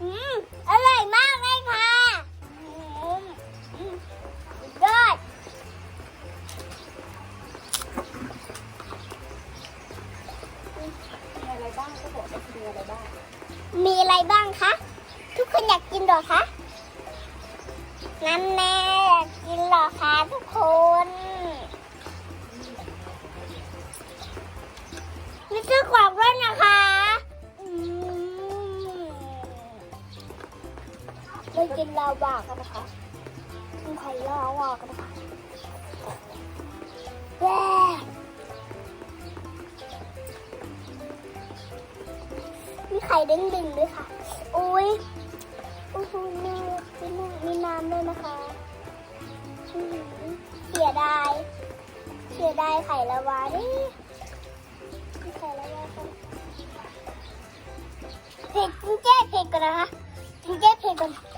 อร่อยมากเลยค่ะยอดมีอะไรบ้างก็บอกว่ามีอะไรบ้าง มีอะไรบ้างคะ ทุกคนอยากกินหรอคะ นั่นแน่กินหรอ เรากินลาวากันนะคะกินไข่ลาวากันนะคะแย่มีไข่เด้งด้วยค่ะ อุ้ยโอ้โหน่ามีน้ำมีน้ำด้วยนะคะ เสียดาย เสียดายไข่ลาวาดิไข่ลาวากันเผ็ดจริงเจ๊เผ็ดก่อนนะคะจริงเจ๊เผ็ดก่อน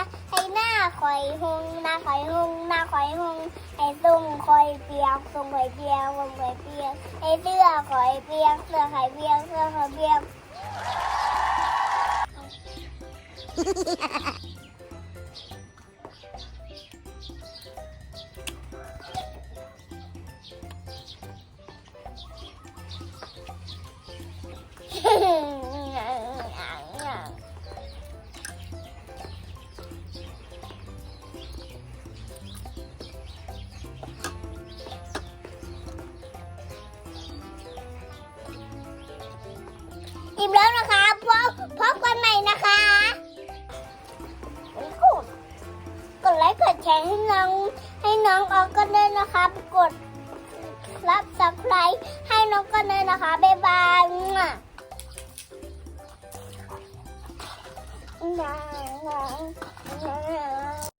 อยหงหน้าคอยหงหน้าคอยหงไอ้ตุ้งคอยเปียกตุ้งคอยเปียกตุ้งคอยเปียกไอ้เสื้อคอยเปียกเสื้อคอยเปียกเสื้อคอยเปียก อิ่มแล้วนะคะพบพบกันใหม่นะคะกดไลค์กดแชร์ให้น้อง ให้น้องออกกันด้วยนะคะกดรับสับไครให้น้องกันด้วยนะคะบ๊ายบายนะนะนะ